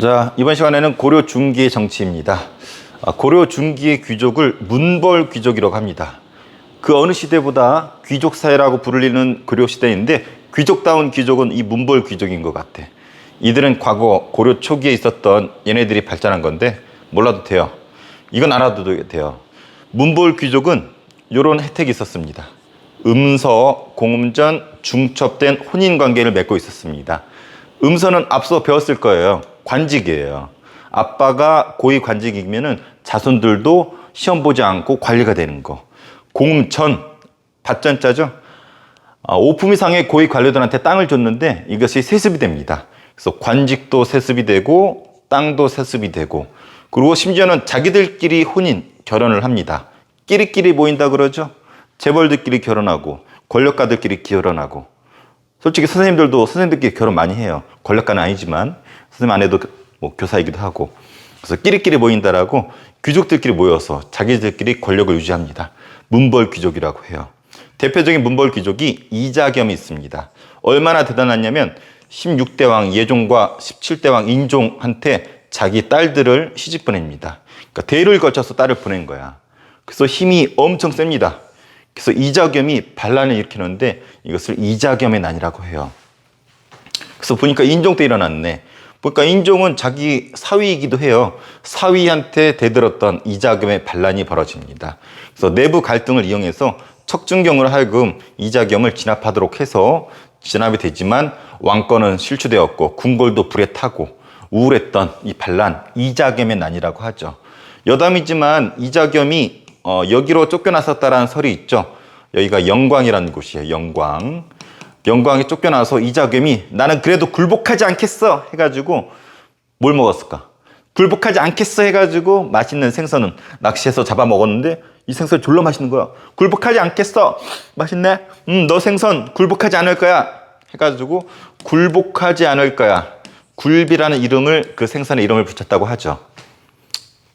자, 이번 시간에는 고려 중기의 정치입니다. 아, 고려 중기의 귀족을 문벌 귀족이라고 합니다. 그 어느 시대보다 귀족 사회라고 부르는 고려 시대인데 귀족다운 귀족은 이 문벌 귀족인 것 같아. 이들은 과거 고려 초기에 있었던 얘네들이 발전한 건데 몰라도 돼요. 이건 알아둬도 돼요. 문벌 귀족은 이런 혜택이 있었습니다. 음서, 공음전, 중첩된 혼인 관계를 맺고 있었습니다. 음서는 앞서 배웠을 거예요. 관직이에요. 아빠가 고위 관직이면은 자손들도 시험 보지 않고 관리가 되는 거. 공전, 밭전자죠. 아, 오품 이상의 고위 관료들한테 땅을 줬는데 이것이 세습이 됩니다. 그래서 관직도 세습이 되고 땅도 세습이 되고 그리고 심지어는 자기들끼리 혼인 결혼을 합니다. 끼리끼리 모인다 그러죠. 재벌들끼리 결혼하고 권력가들끼리 결혼하고 솔직히 선생님들도 선생님들끼리 결혼 많이 해요. 권력가는 아니지만 선생님 아내도 뭐 교사이기도 하고 그래서 끼리끼리 모인다라고 귀족들끼리 모여서 자기들끼리 권력을 유지합니다. 문벌 귀족이라고 해요. 대표적인 문벌 귀족이 이자겸이 있습니다. 얼마나 대단하냐면 16대 왕 예종과 17대 왕 인종한테 자기 딸들을 시집 보냅니다. 그러니까 대를 거쳐서 딸을 보낸 거야. 그래서 힘이 엄청 셉니다. 그래서 이자겸이 반란을 일으키는데 이것을 이자겸의 난이라고 해요. 그래서 보니까 인종 때 일어났네. 보니까 인종은 자기 사위이기도 해요. 사위한테 대들었던 이자겸의 반란이 벌어집니다. 그래서 내부 갈등을 이용해서 척준경으로 하여금 이자겸을 진압하도록 해서 진압이 되지만 왕권은 실추되었고 궁궐도 불에 타고 우울했던 이 반란 이자겸의 난이라고 하죠. 여담이지만 이자겸이 어, 여기로 쫓겨났었다라는 설이 있죠. 여기가 영광이라는 곳이에요. 영광. 영광에 쫓겨나서 이자겸이 나는 그래도 굴복하지 않겠어 해가지고 뭘 먹었을까? 굴복하지 않겠어 해가지고 맛있는 생선은 낚시해서 잡아 먹었는데 이 생선 졸라 맛있는 거야. 굴복하지 않겠어. 맛있네. 음, 너 생선 굴복하지 않을 거야. 해가지고 굴복하지 않을 거야. 굴비라는 이름을 그 생선의 이름을 붙였다고 하죠.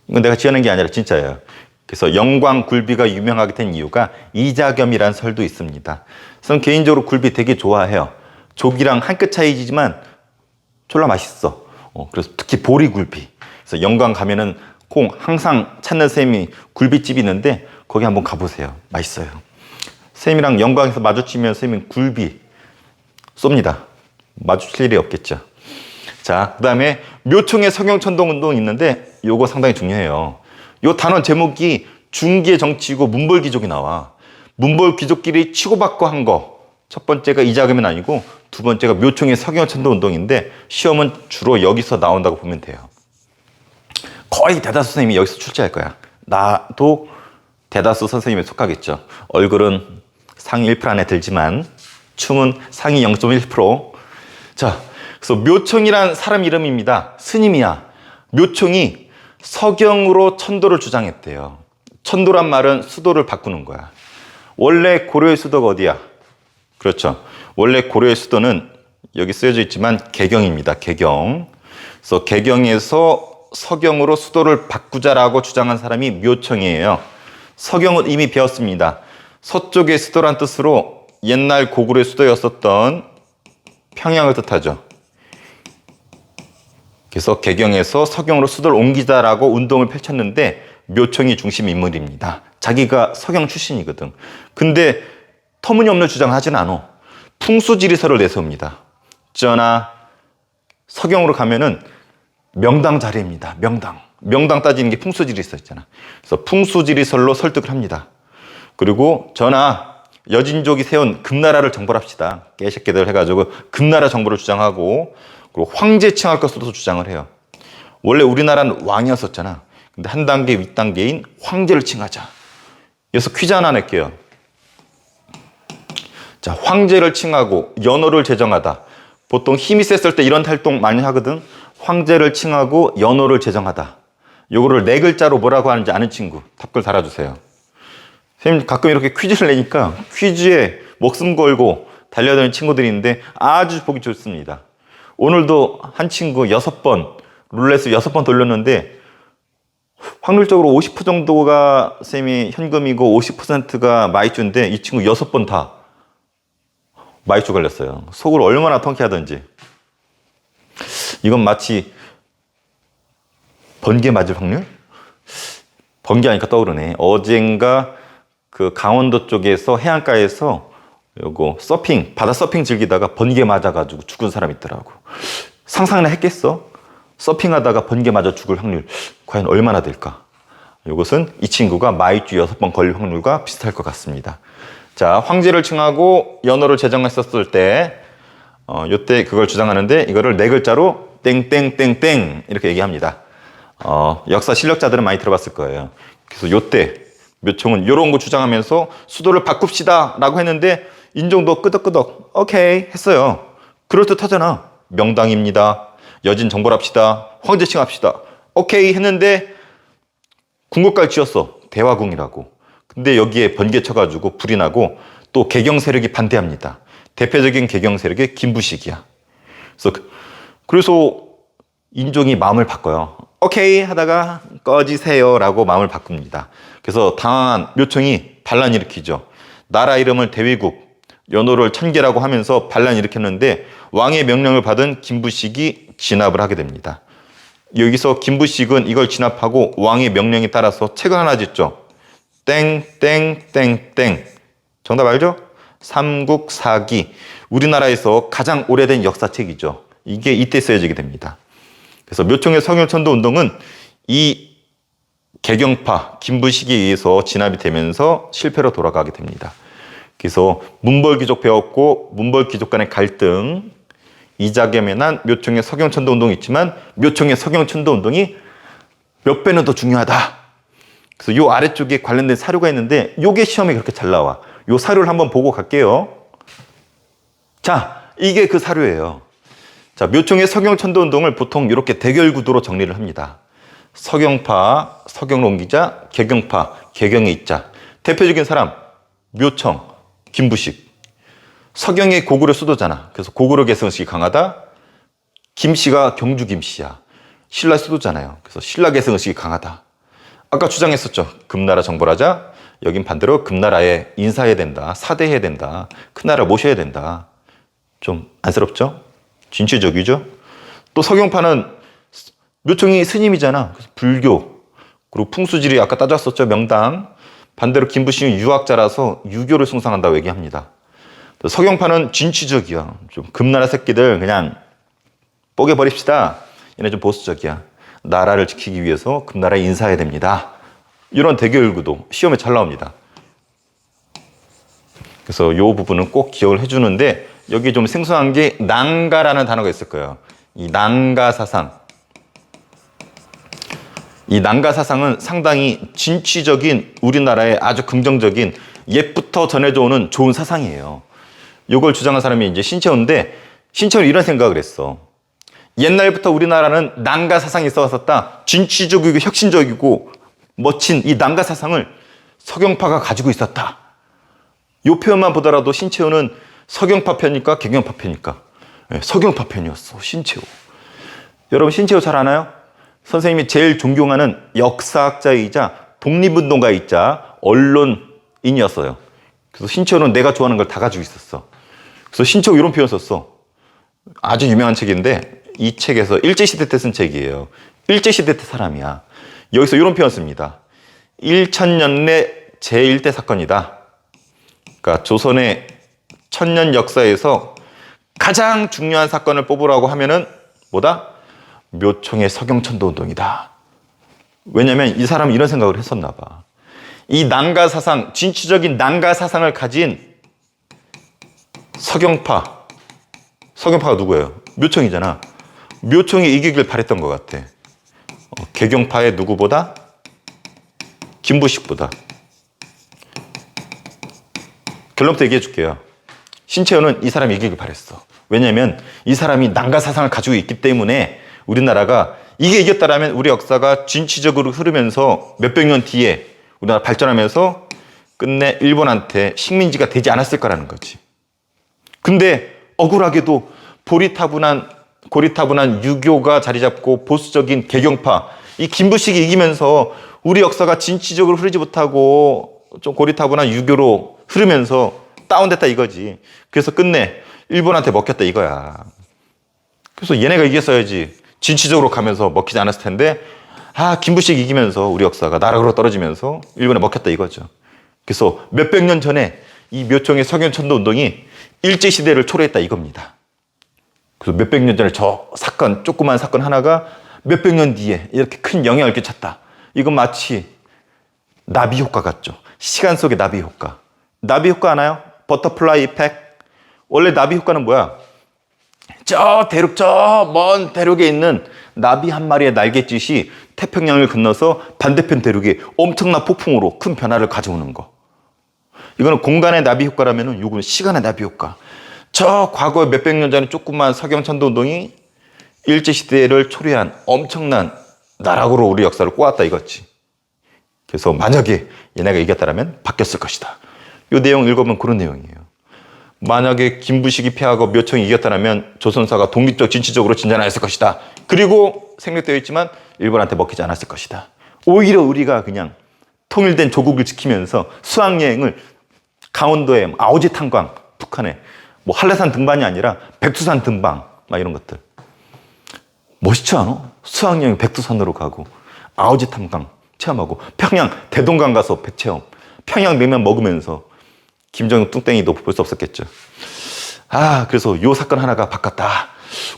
이건 내가 지어낸 게 아니라 진짜예요. 그래서 영광 굴비가 유명하게 된 이유가 이자겸이라는 설도 있습니다. 저는 개인적으로 굴비 되게 좋아해요. 조기랑 한 끗 차이지만 졸라 맛있어. 어, 그래서 특히 보리 굴비. 그래서 영광 가면은 콩 항상 찾는 쌤이 굴비집이 있는데 거기 한번 가보세요. 맛있어요. 쌤이랑 영광에서 마주치면 쌤이 굴비 쏩니다. 마주칠 일이 없겠죠. 자, 그 다음에 묘총의 성형천동 운동이 있는데 요거 상당히 중요해요. 요 단원 제목이 중기의 정치고 문벌 귀족이 나와. 문벌 귀족끼리 치고받고 한 거. 첫 번째가 이자금은 아니고 두 번째가 묘총의 석영천도 운동인데 시험은 주로 여기서 나온다고 보면 돼요. 거의 대다수 선생님이 여기서 출제할 거야. 나도 대다수 선생님에 속하겠죠. 얼굴은 상위 1% 안에 들지만 춤은 상위 0.1%. 자, 그래서 묘총이란 사람 이름입니다. 스님이야. 묘총이 서경으로 천도를 주장했대요. 천도란 말은 수도를 바꾸는 거야. 원래 고려의 수도가 어디야? 그렇죠. 원래 고려의 수도는 여기 쓰여져 있지만 개경입니다. 개경. 그래서 개경에서 서경으로 수도를 바꾸자라고 주장한 사람이 묘청이에요. 서경은 이미 배웠습니다. 서쪽의 수도란 뜻으로 옛날 고구려의 수도였었던 평양을 뜻하죠. 그래서 개경에서 서경으로 수도를 옮기자라고 운동을 펼쳤는데 묘청이 중심 인물입니다. 자기가 서경 출신이거든. 근데 터무니없는 주장을 하진 않아. 풍수지리서를 내세웁니다. 전하 서경으로 가면은 명당 자리입니다. 명당. 명당 따지는 게 풍수지리서 있잖아. 그래서 풍수지리설로 설득을 합니다. 그리고 전하 여진족이 세운 금나라를 정벌합시다. 깨새끼들 해가지고 금나라 정벌을 주장하고 그리고 황제 칭 할 것으로도 주장을 해요. 원래 우리나라는 왕이었었잖아. 근데 한 단계 윗단계인 황제를 칭하자. 그래서 퀴즈 하나 낼게요. 자, 황제를 칭하고 연호를 제정하다. 보통 힘이 셌을 때 이런 활동 많이 하거든. 황제를 칭하고 연호를 제정하다. 요거를 네 글자로 뭐라고 하는지 아는 친구 답글 달아주세요. 선생님 가끔 이렇게 퀴즈를 내니까 퀴즈에 목숨 걸고 달려드는 친구들이 있는데 아주 보기 좋습니다. 오늘도 한 친구 여섯 번 룰렛을 여섯 번 돌렸는데 확률적으로 50% 정도가 쌤이 현금이고 50%가 마이쮸인데 이 친구 여섯 번 다 마이쮸 걸렸어요. 속을 얼마나 통쾌하던지. 이건 마치 번개 맞을 확률? 번개 하니까 떠오르네. 어젠가 그 강원도 쪽에서 해안가에서 요거 서핑, 바다 서핑 즐기다가 번개 맞아가지고 죽은 사람 있더라고. 상상이나 했겠어? 서핑하다가 번개 맞아 죽을 확률 과연 얼마나 될까? 이것은 이 친구가 마이쮸 여섯 번 걸릴 확률과 비슷할 것 같습니다. 자, 황제를 칭하고 연호를 제정했었을 때, 어, 요때 그걸 주장하는데 이거를 네 글자로 땡땡땡땡 이렇게 얘기합니다. 어, 역사 실력자들은 많이 들어봤을 거예요. 그래서 요때 묘총은 요런 거 주장하면서 수도를 바꿉시다 라고 했는데 인종도 끄덕끄덕 오케이 했어요. 그럴듯하잖아. 명당입니다. 여진 정벌합시다. 황제칭 합시다. 오케이 했는데 궁궐까지 지었어. 대화궁이라고. 근데 여기에 번개 쳐가지고 불이 나고 또 개경 세력이 반대합니다. 대표적인 개경 세력이 김부식이야. 그래서 그- 그래서 인종이 마음을 바꿔요. 오케이 하다가 꺼지세요 라고 마음을 바꿉니다. 그래서 당황한 묘총이 반란 일으키죠. 나라 이름을 대위국, 연호를 천계라고 하면서 반란 일으켰는데 왕의 명령을 받은 김부식이 진압을 하게 됩니다. 여기서 김부식은 이걸 진압하고 왕의 명령에 따라서 책을 하나 짓죠. 땡땡땡땡. 정답 알죠? 삼국사기. 우리나라에서 가장 오래된 역사책이죠. 이게 이때 쓰여지게 됩니다. 그래서 묘총의 성혈천도 운동은 이 개경파 김부식에 의해서 진압이 되면서 실패로 돌아가게 됩니다. 그래서 문벌귀족 배웠고 문벌귀족 간의 갈등, 이자겸에 난 묘총의 서경천도 운동이 있지만 묘총의 서경천도 운동이 몇 배는 더 중요하다. 그래서 요 아래쪽에 관련된 사료가 있는데 요게 시험에 그렇게 잘 나와. 요 사료를 한번 보고 갈게요. 자, 이게 그 사료예요. 자, 묘총의 서경천도 운동을 보통 이렇게 대결 구도로 정리를 합니다. 서경파, 서경론 기자, 개경파, 개경의 입자. 대표적인 사람, 묘청, 김부식. 서경의 고구려 수도잖아. 그래서 고구려 개성식이 강하다. 김씨가 경주 김씨야. 신라 수도잖아요. 그래서 신라 개성식이 강하다. 아까 주장했었죠. 금나라 정벌하자. 여긴 반대로 금나라에 인사해야 된다. 사대해야 된다. 큰 나라 모셔야 된다. 좀 안쓰럽죠? 진취적이죠? 또 서경파는 묘총이 스님이잖아. 그래서 불교. 그리고 풍수지리 아까 따졌었죠. 명당. 반대로 김부식은 유학자라서 유교를 숭상한다고 얘기합니다. 또 서경파는 진취적이야. 좀 금나라 새끼들 그냥 뽀개 버립시다. 얘네 좀 보수적이야. 나라를 지키기 위해서 금나라에 인사해야 됩니다. 이런 대결 구도 시험에 잘 나옵니다. 그래서 이 부분은 꼭 기억을 해주는데 여기 좀 생소한 게 난가라는 단어가 있을 거예요. 이 난가 사상. 이 난가 사상은 상당히 진취적인 우리나라의 아주 긍정적인 옛부터 전해져 오는 좋은 사상이에요. 이걸 주장한 사람이 이제 신채호인데 신채호는 이런 생각을 했어. 옛날부터 우리나라는 난가 사상이 있어 왔었다. 진취적이고 혁신적이고 멋진 이 난가 사상을 서경파가 가지고 있었다. 이 표현만 보더라도 신채호는 서경파 편입니까? 개경파 편입니까? 네, 서경파 편이었어. 신채호. 여러분 신채호 잘 아나요? 선생님이 제일 존경하는 역사학자이자 독립운동가이자 언론인이었어요. 그래서 신채호는 내가 좋아하는 걸 다 가지고 있었어. 그래서 신채호 이런 표현 썼어. 아주 유명한 책인데 이 책에서 일제시대 때 쓴 책이에요. 일제시대 때 사람이야. 여기서 이런 표현 씁니다. 1천년내 제1대 사건이다. 그러니까 조선의 천년 역사에서 가장 중요한 사건을 뽑으라고 하면은 뭐다? 묘총의 서경천도 운동이다. 왜냐면 이 사람은 이런 생각을 했었나 봐. 이 난가 사상, 진취적인 난가 사상을 가진 서경파. 서경파가 누구예요? 묘총이잖아. 묘총이 이기길 바랬던 것 같아. 어, 개경파의 누구보다? 김부식보다. 결론부터 얘기해 줄게요. 신채호는 이 사람이 이기길 바랬어. 왜냐면 이 사람이 난가 사상을 가지고 있기 때문에 우리나라가 이게 이겼다라면 우리 역사가 진취적으로 흐르면서 몇백 년 뒤에 우리나라 발전하면서 끝내 일본한테 식민지가 되지 않았을 거라는 거지. 근데 억울하게도 보리타분한 고리타분한 유교가 자리 잡고 보수적인 개경파 이 김부식이 이기면서 우리 역사가 진취적으로 흐르지 못하고 좀 고리타분한 유교로 흐르면서 다운됐다 이거지. 그래서 끝내 일본한테 먹혔다 이거야. 그래서 얘네가 이겼어야지. 진취적으로 가면서 먹히지 않았을 텐데 아, 김부식 이기면서 우리 역사가 나락으로 떨어지면서 일본에 먹혔다 이거죠. 그래서 몇백 년 전에 이 묘청의 석연천도 운동이 일제 시대를 초래했다 이겁니다. 그래서 몇백 년 전에 저 사건, 조그만 사건 하나가 몇백 년 뒤에 이렇게 큰 영향을 끼쳤다. 이건 마치 나비 효과 같죠. 시간 속의 나비 효과. 나비 효과 아나요? 버터플라이 이펙트. 원래 나비 효과는 뭐야? 저 대륙, 저 먼 대륙에 있는 나비 한 마리의 날갯짓이 태평양을 건너서 반대편 대륙에 엄청난 폭풍으로 큰 변화를 가져오는 거. 이거는 공간의 나비 효과라면은 이거는 시간의 나비 효과. 저 과거 몇백 년 전에 조그만 서경천도 운동이 일제 시대를 초래한 엄청난 나락으로 우리 역사를 꼬았다 이거지. 그래서 만약에 얘네가 이겼다라면 바뀌었을 것이다. 이 내용 읽어보면 그런 내용이에요. 만약에 김부식이 패하고 묘청이 이겼다면 조선사가 독립적 진취적으로 진전하였을 것이다. 그리고 생략되어 있지만 일본한테 먹히지 않았을 것이다. 오히려 우리가 그냥 통일된 조국을 지키면서 수학여행을 강원도에 아오지 탄광, 북한에 뭐 한라산 등반이 아니라 백두산 등반 막 이런 것들 멋있지 않아? 수학여행 백두산으로 가고 아오지 탄광 체험하고 평양 대동강 가서 배 체험 평양 냉면 먹으면서 김정은 뚱땡이도 볼 수 없었겠죠. 아, 그래서 요 사건 하나가 바꿨다.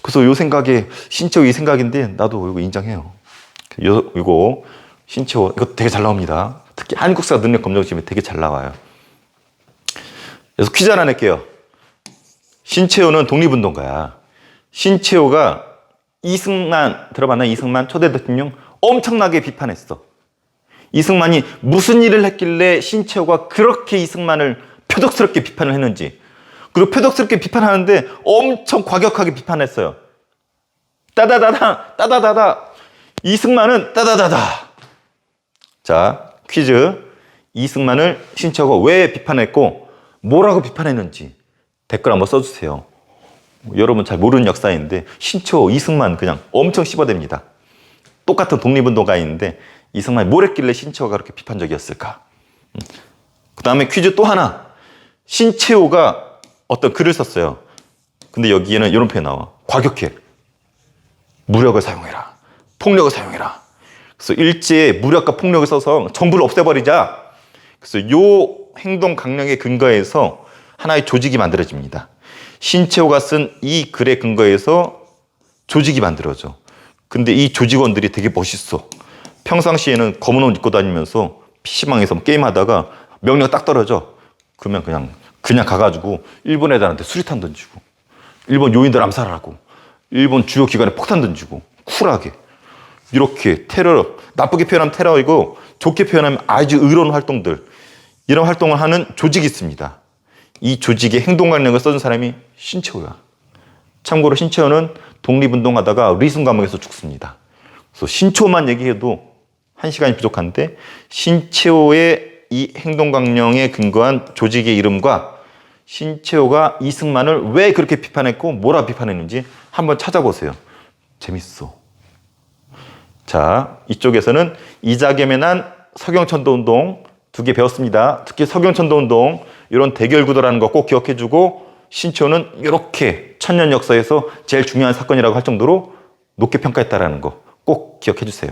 그래서 요 생각에 신채호 이 생각인데 나도 이거 인정해요. 요, 이거 신채호 이거 되게 잘 나옵니다. 특히 한국사 능력 검정심에 되게 잘 나와요. 그래서 퀴즈 하나 낼게요. 신채호는 독립운동가야. 신채호가 이승만 들어봤나? 이승만 초대 대통령 엄청나게 비판했어. 이승만이 무슨 일을 했길래 신채호가 그렇게 이승만을 표독스럽게 비판을 했는지 그리고 표독스럽게 비판하는데 엄청 과격하게 비판했어요. 따다다다 따다다다 이승만은 따다다다 자 퀴즈 이승만을 신채호가 왜 비판했고 뭐라고 비판했는지 댓글 한번 써주세요. 여러분 잘 모르는 역사인데 신채호 이승만 그냥 엄청 씹어댑니다. 똑같은 독립운동가인데 이승만이 뭘 했길래 신채호가 그렇게 비판적이었을까? 그 다음에 퀴즈 또 하나. 신채호가 어떤 글을 썼어요. 근데 여기에는 이런 표현 나와. 과격해. 무력을 사용해라. 폭력을 사용해라. 그래서 일제에 무력과 폭력을 써서 정부를 없애버리자. 그래서 요 행동 강령의 근거에서 하나의 조직이 만들어집니다. 신채호가 쓴 이 글의 근거에서 조직이 만들어져. 근데 이 조직원들이 되게 멋있어. 평상시에는 검은 옷 입고 다니면서 PC방에서 게임하다가 명령 딱 떨어져. 그러면 그냥, 그냥 가가지고 일본 애들한테 수리탄 던지고, 일본 요인들 암살하고, 일본 주요 기관에 폭탄 던지고, 쿨하게. 이렇게 테러, 나쁘게 표현하면 테러이고, 좋게 표현하면 아주 의로운 활동들, 이런 활동을 하는 조직이 있습니다. 이 조직의 행동 강령을 써준 사람이 신채호야. 참고로 신채호는 독립운동하다가 리순 감옥에서 죽습니다. 그래서 신초만 얘기해도 한 시간이 부족한데 신채호의 이 행동 강령에 근거한 조직의 이름과 신채호가 이승만을 왜 그렇게 비판했고 뭐라 비판했는지 한번 찾아보세요. 재밌어. 자, 이쪽에서는 이자겸에 난 서경천도 운동 두 개 배웠습니다. 특히 서경천도 운동 이런 대결 구도라는 거 꼭 기억해 주고 신초는 이렇게 천년 역사에서 제일 중요한 사건이라고 할 정도로 높게 평가했다라는 거 꼭 기억해 주세요.